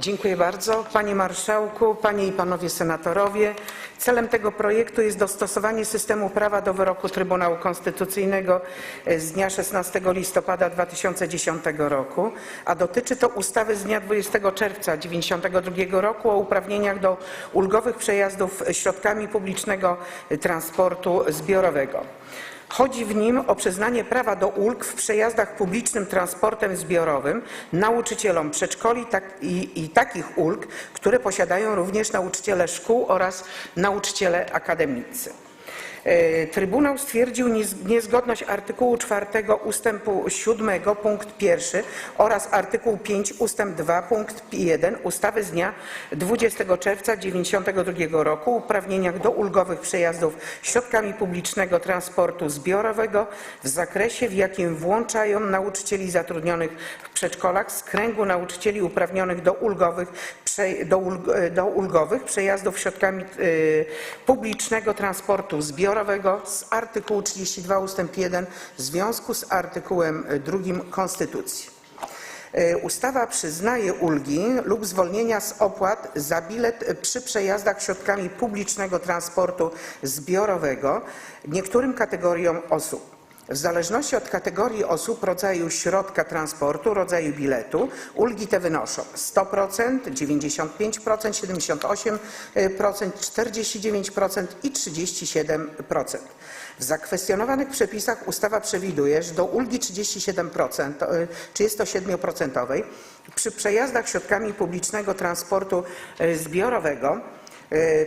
Dziękuję bardzo. Panie Marszałku, Panie i Panowie Senatorowie, celem tego projektu jest dostosowanie systemu prawa do wyroku Trybunału Konstytucyjnego z dnia 16 listopada 2010 roku, a dotyczy to ustawy z dnia 20 czerwca 1992 roku o uprawnieniach do ulgowych przejazdów środkami publicznego transportu zbiorowego. Chodzi w nim o przyznanie prawa do ulg w przejazdach publicznym transportem zbiorowym nauczycielom przedszkoli tak, i, i takich ulg, które posiadają również nauczyciele szkół oraz nauczyciele akademicy. E, Trybunał stwierdził niez- niezgodność artykułu 4 ustępu 7 punkt 1 oraz artykuł 5 ustęp 2 punkt 1 ustawy z dnia 20 czerwca 1992 roku o uprawnieniach do ulgowych przejazdów środkami publicznego transportu zbiorowego w zakresie, w jakim włączają nauczycieli zatrudnionych w przedszkolach z kręgu nauczycieli uprawnionych do ulgowych, do ulg- do ulgowych przejazdów środkami y, publicznego transportu zbiorowego z artykułu 32 ust. 1 w związku z artykułem 2 Konstytucji. E, Ustawa przyznaje ulgi lub zwolnienia z opłat za bilet przy przejazdach środkami publicznego transportu zbiorowego niektórym kategoriom osób. W zależności od kategorii osób, rodzaju środka transportu, rodzaju biletu, ulgi te wynoszą 100%, 95%, 78%, 49% i 37%. W zakwestionowanych przepisach ustawa przewiduje, że do ulgi 37%, y, 37% przy przejazdach środkami publicznego transportu y, zbiorowego E,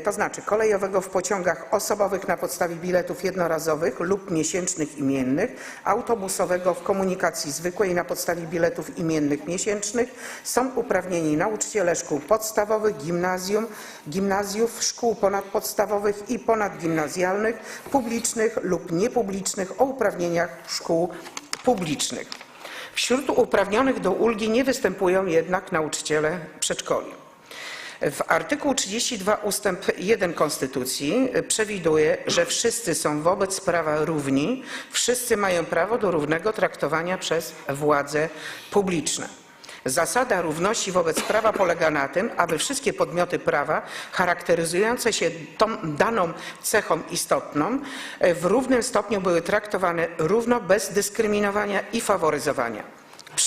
to znaczy kolejowego w pociągach osobowych na podstawie biletów jednorazowych lub miesięcznych imiennych, autobusowego w komunikacji zwykłej na podstawie biletów imiennych miesięcznych są uprawnieni nauczyciele szkół podstawowych, gimnazjum, gimnazjów, szkół ponadpodstawowych i ponadgimnazjalnych, publicznych lub niepublicznych o uprawnieniach szkół publicznych. Wśród uprawnionych do ulgi nie występują jednak nauczyciele przedszkoli. W artykuł 32 ustęp 1 Konstytucji przewiduje, że wszyscy są wobec prawa równi, wszyscy mają prawo do równego traktowania przez władze publiczne. Zasada równości wobec prawa polega na tym, aby wszystkie podmioty prawa charakteryzujące się tą daną cechą istotną w równym stopniu były traktowane równo bez dyskryminowania i faworyzowania.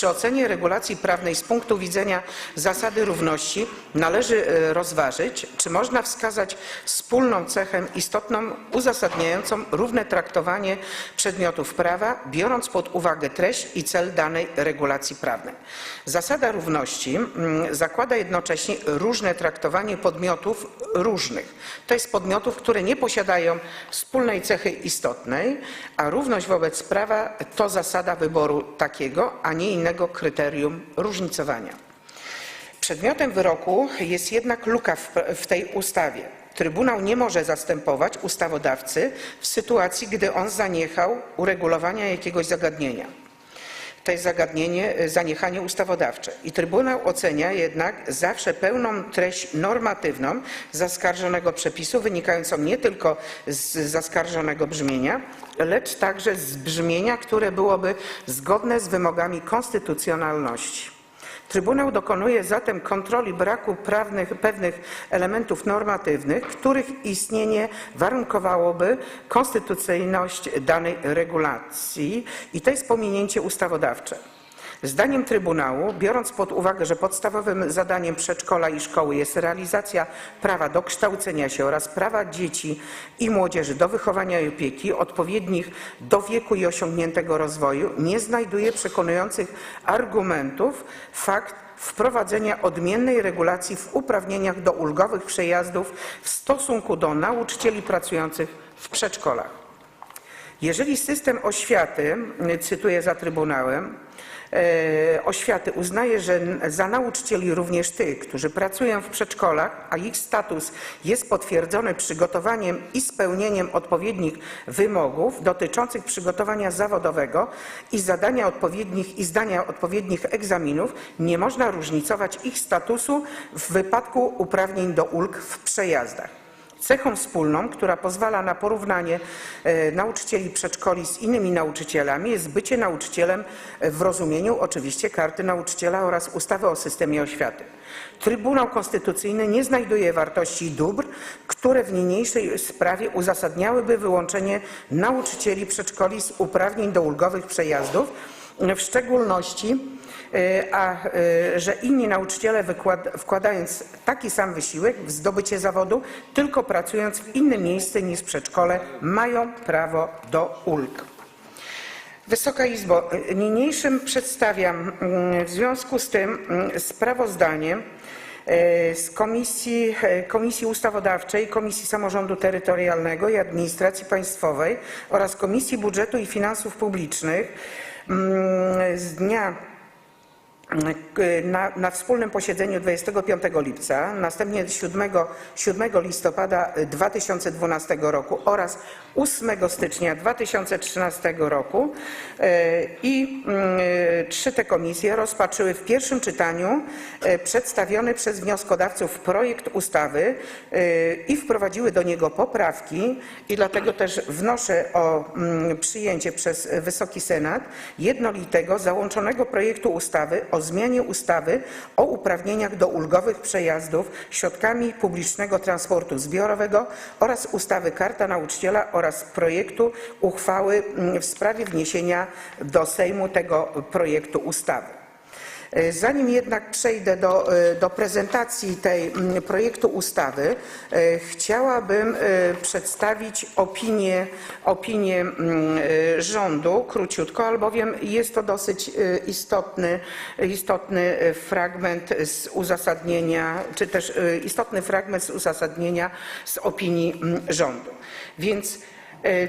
Przy ocenie regulacji prawnej z punktu widzenia zasady równości należy e, rozważyć, czy można wskazać wspólną cechę istotną uzasadniającą równe traktowanie przedmiotów prawa, biorąc pod uwagę treść i cel danej regulacji prawnej. Zasada równości mm, zakłada jednocześnie różne traktowanie podmiotów różnych. To jest podmiotów, które nie posiadają wspólnej cechy istotnej, a równość wobec prawa to zasada wyboru takiego, a nie innego kryterium różnicowania. Przedmiotem wyroku jest jednak luka w, w tej ustawie. Trybunał nie może zastępować ustawodawcy w sytuacji, gdy on zaniechał uregulowania jakiegoś zagadnienia. To jest zagadnienie, e, zaniechanie ustawodawcze. I Trybunał ocenia jednak zawsze pełną treść normatywną zaskarżonego przepisu, wynikającą nie tylko z zaskarżonego brzmienia, lecz także z brzmienia, które byłoby zgodne z wymogami konstytucjonalności. Trybunał dokonuje zatem kontroli braku prawnych, pewnych elementów normatywnych, których istnienie warunkowałoby konstytucyjność danej regulacji i to jest pominięcie ustawodawcze. Zdaniem Trybunału, biorąc pod uwagę, że podstawowym zadaniem przedszkola i szkoły jest realizacja prawa do kształcenia się oraz prawa dzieci i młodzieży do wychowania i opieki odpowiednich do wieku i osiągniętego rozwoju, nie znajduje przekonujących argumentów fakt wprowadzenia odmiennej regulacji w uprawnieniach do ulgowych przejazdów w stosunku do nauczycieli pracujących w przedszkolach. Jeżeli system oświaty, cytuję za Trybunałem, oświaty uznaje, że za nauczycieli również tych, którzy pracują w przedszkolach, a ich status jest potwierdzony przygotowaniem i spełnieniem odpowiednich wymogów dotyczących przygotowania zawodowego i zadania odpowiednich i zdania odpowiednich egzaminów, nie można różnicować ich statusu w wypadku uprawnień do ulg w przejazdach. Cechą wspólną, która pozwala na porównanie e, nauczycieli przedszkoli z innymi nauczycielami jest bycie nauczycielem w rozumieniu oczywiście karty nauczyciela oraz ustawy o systemie oświaty. Trybunał Konstytucyjny nie znajduje wartości i dóbr, które w niniejszej sprawie uzasadniałyby wyłączenie nauczycieli przedszkoli z uprawnień do ulgowych przejazdów, w szczególności a e, że inni nauczyciele wkładając taki sam wysiłek w zdobycie zawodu, tylko pracując w innym miejscu niż przedszkole, mają prawo do ulg. Wysoka Izbo, e, niniejszym przedstawiam mm, w związku z tym mm, sprawozdanie e, z Komisji, e, Komisji Ustawodawczej, Komisji Samorządu Terytorialnego i Administracji Państwowej oraz Komisji Budżetu i Finansów Publicznych mm, z dnia na, na wspólnym posiedzeniu 25 lipca, następnie 7, 7 listopada 2012 roku oraz 8 stycznia 2013 roku e, i mm, trzy te komisje rozpatrzyły w pierwszym czytaniu e, przedstawiony przez wnioskodawców projekt ustawy e, i wprowadziły do niego poprawki i dlatego też wnoszę o mm, przyjęcie przez Wysoki Senat jednolitego załączonego projektu ustawy o zmianie ustawy o uprawnieniach do ulgowych przejazdów środkami publicznego transportu zbiorowego oraz ustawy Karta Nauczyciela oraz projektu uchwały mm, w sprawie wniesienia do Sejmu tego projektu ustawy. E, Zanim jednak przejdę do, e, do prezentacji tej mm, projektu ustawy, e, chciałabym przedstawić opinię, opinię mm, rządu króciutko, albowiem jest to dosyć istotny, istotny fragment z uzasadnienia, czy też istotny fragment z uzasadnienia z opinii mm, rządu. Więc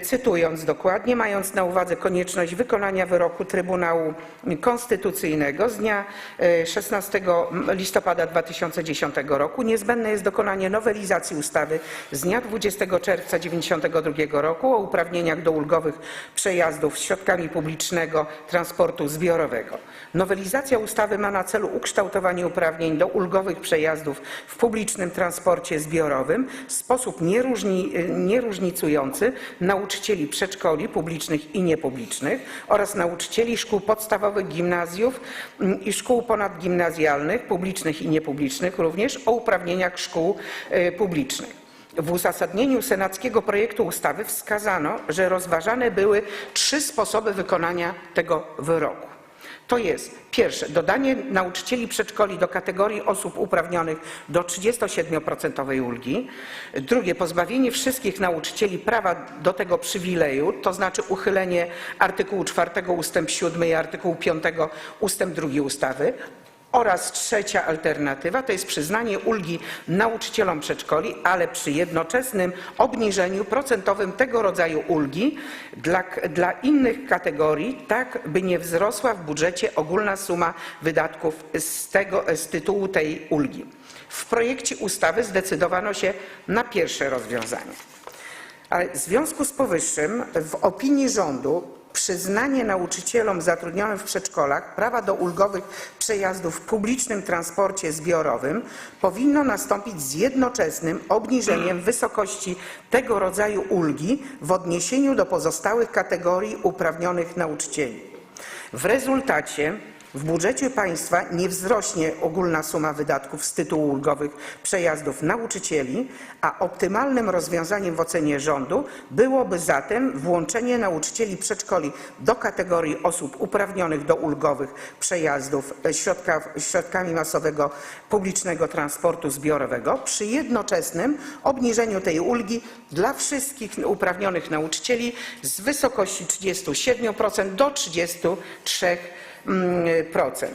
Cytując dokładnie, mając na uwadze konieczność wykonania wyroku Trybunału Konstytucyjnego z dnia e, 16 listopada 2010 roku, niezbędne jest dokonanie nowelizacji ustawy z dnia 20 czerwca 1992 roku o uprawnieniach do ulgowych przejazdów środkami publicznego transportu zbiorowego. Nowelizacja ustawy ma na celu ukształtowanie uprawnień do ulgowych przejazdów w publicznym transporcie zbiorowym w sposób nieróżni, nieróżnicujący nauczycieli przedszkoli publicznych i niepublicznych oraz nauczycieli szkół podstawowych, gimnazjów mm, i szkół ponadgimnazjalnych, publicznych i niepublicznych, również o uprawnieniach szkół e, publicznych. W uzasadnieniu senackiego projektu ustawy wskazano, że rozważane były trzy sposoby wykonania tego wyroku. To jest pierwsze, dodanie nauczycieli przedszkoli do kategorii osób uprawnionych do 37% ulgi. Drugie, pozbawienie wszystkich nauczycieli prawa do tego przywileju, to znaczy uchylenie artykułu 4 ustęp 7 i artykułu 5 ustęp 2 ustawy. Oraz trzecia alternatywa to jest przyznanie ulgi nauczycielom przedszkoli, ale przy jednoczesnym obniżeniu procentowym tego rodzaju ulgi dla, dla innych kategorii, tak by nie wzrosła w budżecie ogólna suma wydatków z, tego, z tytułu tej ulgi. W projekcie ustawy zdecydowano się na pierwsze rozwiązanie. Ale w związku z powyższym w opinii rządu przyznanie nauczycielom zatrudnionym w przedszkolach prawa do ulgowych przejazdów w publicznym transporcie zbiorowym powinno nastąpić z jednoczesnym obniżeniem wysokości tego rodzaju ulgi w odniesieniu do pozostałych kategorii uprawnionych nauczycieli. W rezultacie w budżecie państwa nie wzrośnie ogólna suma wydatków z tytułu ulgowych przejazdów nauczycieli, a optymalnym rozwiązaniem w ocenie rządu byłoby zatem włączenie nauczycieli przedszkoli do kategorii osób uprawnionych do ulgowych przejazdów środka, środkami masowego publicznego transportu zbiorowego przy jednoczesnym obniżeniu tej ulgi dla wszystkich uprawnionych nauczycieli z wysokości 37% do 33%. Procent.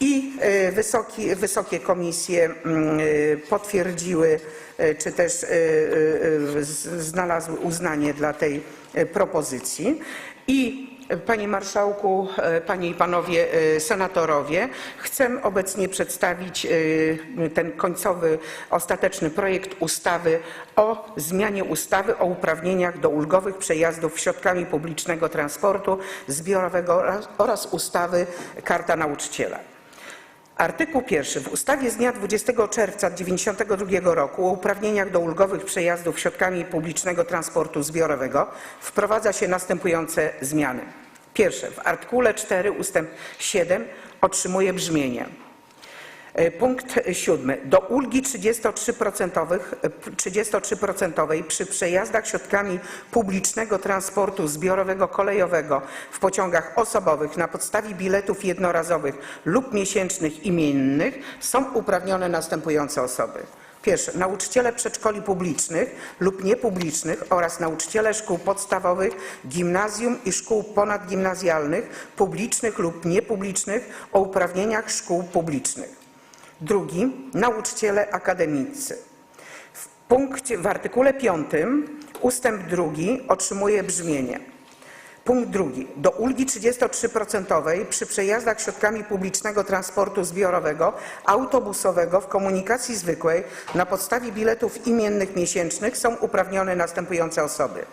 I e, wysoki, wysokie komisje mm, e, potwierdziły, e, czy też znalazły uznanie dla tej propozycji. I Panie Marszałku, e, Panie i Panowie e, Senatorowie, chcę obecnie przedstawić e, ten końcowy, ostateczny projekt ustawy o zmianie ustawy o uprawnieniach do ulgowych przejazdów środkami publicznego transportu zbiorowego oraz- oraz ustawy Karta Nauczyciela. Artykuł pierwszy. W ustawie z dnia 20 czerwca 1992 roku o uprawnieniach do ulgowych przejazdów środkami publicznego transportu zbiorowego wprowadza się następujące zmiany. Pierwsze. W artykule 4 ustęp 7 otrzymuje brzmienie. E, Punkt siódmy. Do ulgi 33%, e, 33% przy przejazdach środkami publicznego transportu zbiorowego kolejowego w pociągach osobowych na podstawie biletów jednorazowych lub miesięcznych imiennych są uprawnione następujące osoby. Pierwsze, nauczyciele przedszkoli publicznych lub niepublicznych oraz nauczyciele szkół podstawowych, gimnazjum i szkół ponadgimnazjalnych, publicznych lub niepublicznych o uprawnieniach szkół publicznych. Drugi, nauczyciele akademicy. W punkcie, w artykule 5 ustęp drugi otrzymuje brzmienie. Punkt drugi. Do ulgi 33% przy przejazdach środkami publicznego transportu zbiorowego, autobusowego w komunikacji zwykłej na podstawie biletów imiennych miesięcznych są uprawnione następujące osoby.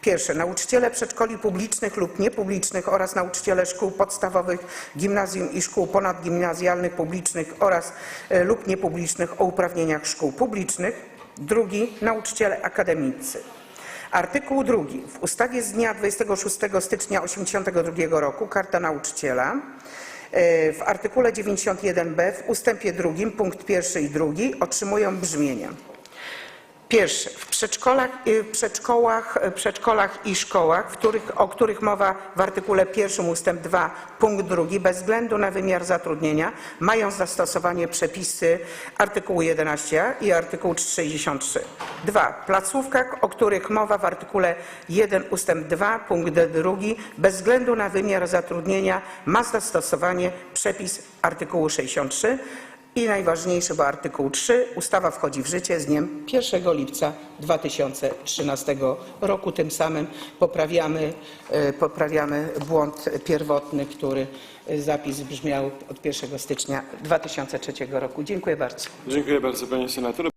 Pierwsze, nauczyciele przedszkoli publicznych lub niepublicznych oraz nauczyciele szkół podstawowych, gimnazjum i szkół ponadgimnazjalnych publicznych oraz e, lub niepublicznych o uprawnieniach szkół publicznych. Drugi, nauczyciele akademicy. Artykuł drugi. W ustawie z dnia 26 stycznia 1982 roku Karta Nauczyciela e, w artykule 91b w ustępie drugim punkt pierwszy i drugi otrzymują brzmienie. Pierwsze, w przedszkolach, y, przedszkołach, y, przedszkolach i szkołach, których, o których mowa w artykule pierwszym ustęp 2 punkt drugi, bez względu na wymiar zatrudnienia, mają zastosowanie przepisy artykułu 11a i artykułu 63. Dwa, w placówkach, o których mowa w artykule 1 ustęp 2 punkt drugi, bez względu na wymiar zatrudnienia ma zastosowanie przepis artykułu 63. I najważniejsze, bo artykuł 3, ustawa wchodzi w życie z dniem 1 lipca 2013 roku. Tym samym poprawiamy, e, poprawiamy błąd pierwotny, który e, zapis brzmiał od 1 stycznia 2003 roku. Dziękuję bardzo. Dziękuję bardzo panie senator.